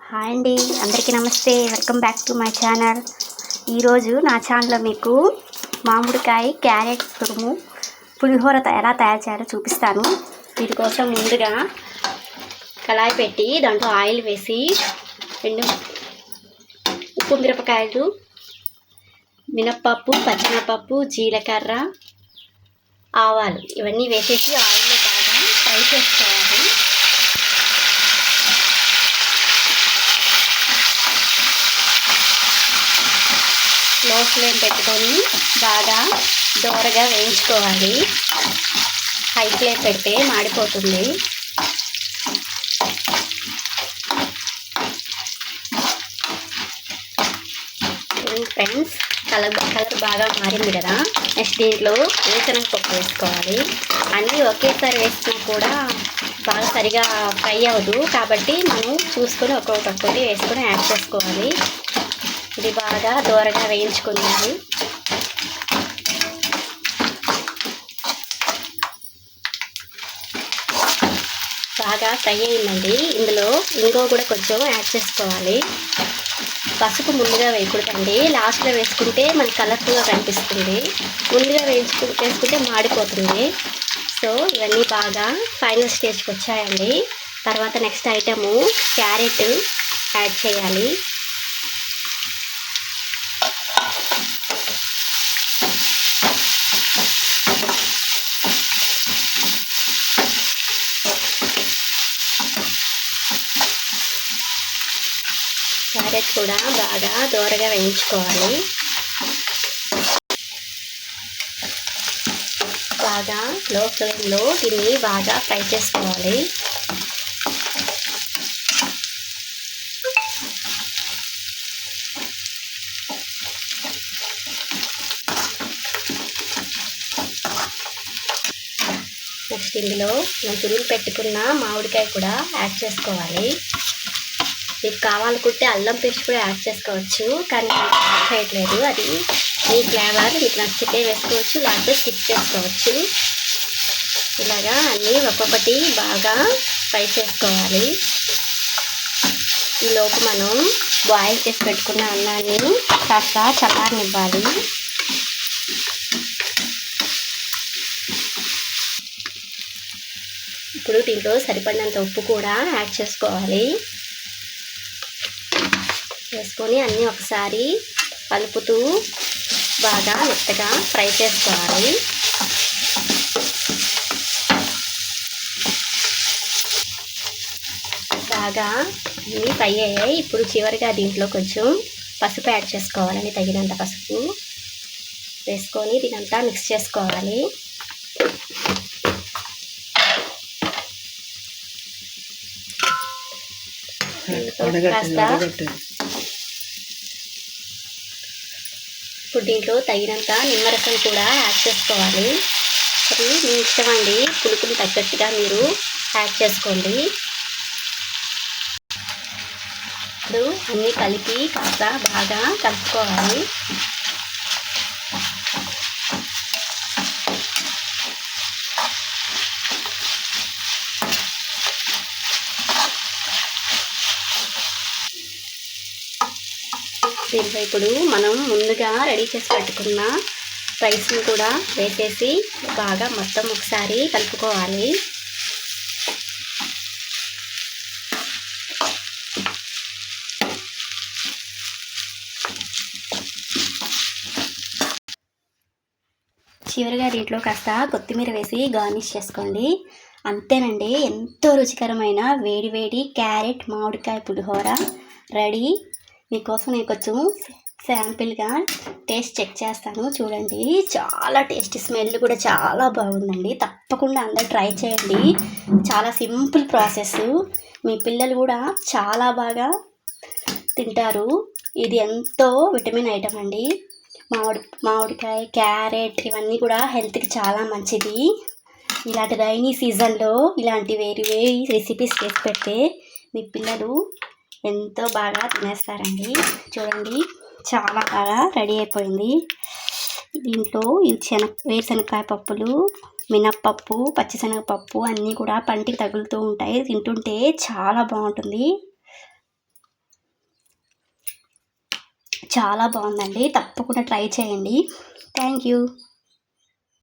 Hi అండి అందరికీ నమస్తే. Welcome back to my channel. ఈరోజు నా ఛానల్లో మీకు మామిడికాయ క్యారెట్ తురుము పులిహోర ఎలా తయారు చేయాలో చూపిస్తాను. దీనికోసం ముందుగా కళాయి పెట్టి దాంట్లో ఆయిల్ వేసి రెండు ఉప్పు మిరపకాయలు మినప్పప్పు పచ్చిమిరపప్పు జీలకర్ర ఆవాలు ఇవన్నీ వేసేసి ఆయిల్లో బాగా ఫ్రై చేసుకోవాలి లో ఫ్లేమ్ పెట్టుకొని బాగా దోరగా వేయించుకోవాలి. హై ఫ్లేమ్ పెడితే మాడిపోతుంది. ఫ్రెండ్స్ కలర్ కలర్ బాగా మారింది కదా? నెక్స్ట్ దీంట్లో వేరుశనగ వేసుకోవాలి. అన్నీ ఒకేసారి వేసినా కూడా బాగా సరిగా ఫ్రై అవ్వదు. కాబట్టి మనం చూసుకొని ఒక్కొక్కటి ఒక్కొక్కటి వేసుకొని యాడ్ చేసుకోవాలి. ఇది బాగా దూరగా వేయించుకున్నాను బాగా ఫ్రై అయిందండి. ఇందులో ఇంకో కూడా కొంచెం యాడ్ చేసుకోవాలి. పసుపు ముందుగా వేయకూడదండి. లాస్ట్లో వేసుకుంటే మనకి కలర్ఫుల్గా కనిపిస్తుంది. ముందుగా వేయించుకు వేసుకుంటే మాడిపోతుంది. సో ఇవన్నీ బాగా ఫైనల్ స్టేజ్కి వచ్చాయండి. తర్వాత నెక్స్ట్ ఐటము క్యారెట్ యాడ్ చేయాలి. క్యారెట్ కూడా బాగా దూరగా వేయించుకోవాలి. బాగా లో ఫ్లేమ్లో దీన్ని బాగా ఫ్రై చేసుకోవాలి. నెక్స్ట్ ఇందులో మనం తురుగు పెట్టుకున్న మామిడికాయ కూడా యాడ్ చేసుకోవాలి. మీకు కావాలనుకుంటే అల్లం పేస్ట్ కూడా యాడ్ చేసుకోవచ్చు కానీ యాడ్ చేయట్లేదు. అది మీ ఫ్లేవర్ మీకు నచ్చితే వేసుకోవచ్చు లేకపోతే స్కిప్ చేసుకోవచ్చు. ఇలాగా అన్నీ ఒక్కొక్కటి బాగా ఫ్రై చేసుకోవాలి. ఈలోపు మనం బాయిల్ చేసి పెట్టుకున్న అన్నాన్ని కాస్త చల్లారనివ్వాలి. ఇప్పుడు దీంట్లో సరిపడినంత ఉప్పు కూడా యాడ్ చేసుకోవాలి. వేసుకొని అన్నీ ఒకసారి కలుపుతూ బాగా మెత్తగా ఫ్రై చేసుకోవాలి. బాగా ఇవి ఫ్రై అయ్యాయి. ఇప్పుడు చివరిగా దీంట్లో కొంచెం పసుపు యాడ్ చేసుకోవాలండి తగినంత పసుపు వేసుకొని దీనంతా మిక్స్ చేసుకోవాలి. కాస్త ఇప్పుడు దీంట్లో తగినంత నిమ్మరసం కూడా యాడ్ చేసుకోవాలి. అది మీ ఇష్టం అండి. పులుపుని తగ్గట్టుగా మీరు యాడ్ చేసుకోండి. ఇప్పుడు అన్నీ కలిపి కాస్త బాగా కలుపుకోవాలి. దీంట్లో ఇప్పుడు మనం ముందుగా రెడీ చేసి పెట్టుకున్న రైస్ని కూడా వేసేసి బాగా మొత్తం ఒకసారి కలుపుకోవాలి. చివరిగా దీంట్లో కాస్త కొత్తిమీర వేసి గార్నిష్ చేసుకోండి. అంతేనండి ఎంతో రుచికరమైన వేడి వేడి క్యారెట్ మామిడికాయ పులిహోర రెడీ. మీకోసం నేను కొంచెం శాంపిల్గా టేస్ట్ చెక్ చేస్తాను. చూడండి చాలా టేస్టీ స్మెల్ కూడా చాలా బాగుందండి. తప్పకుండా అందరు ట్రై చేయండి. చాలా సింపుల్ ప్రాసెస్. మీ పిల్లలు కూడా చాలా బాగా తింటారు. ఇది ఎంతో విటమిన్ ఐటమ్ అండి. మామిడి మామిడికాయ క్యారెట్ ఇవన్నీ కూడా హెల్త్కి చాలా మంచిది. ఇలాంటి రైనీ సీజన్లో ఇలాంటి వేరు వేరి రెసిపీస్ చేసి పెడితే మీ పిల్లలు ఎంతో బాగా తినేస్తారండి. చూడండి చాలా బాగా రెడీ అయిపోయింది. దీంట్లో ఈ శనగ వేరుశనగకాయ పప్పులు మినప్పప్పు పచ్చిశనగపప్పు అన్నీ కూడా పంటికి తగులుతూ ఉంటాయి. తింటుంటే చాలా బాగుంటుంది. చాలా బాగుందండి. తప్పకుండా ట్రై చేయండి. Thank you.